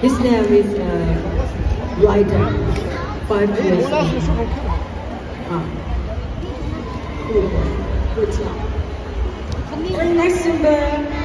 His name is uh, Ryder. Five years old. Ah. Good. Good job. And next number.